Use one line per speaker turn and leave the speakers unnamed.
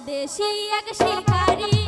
দেশেই এক শিকারী।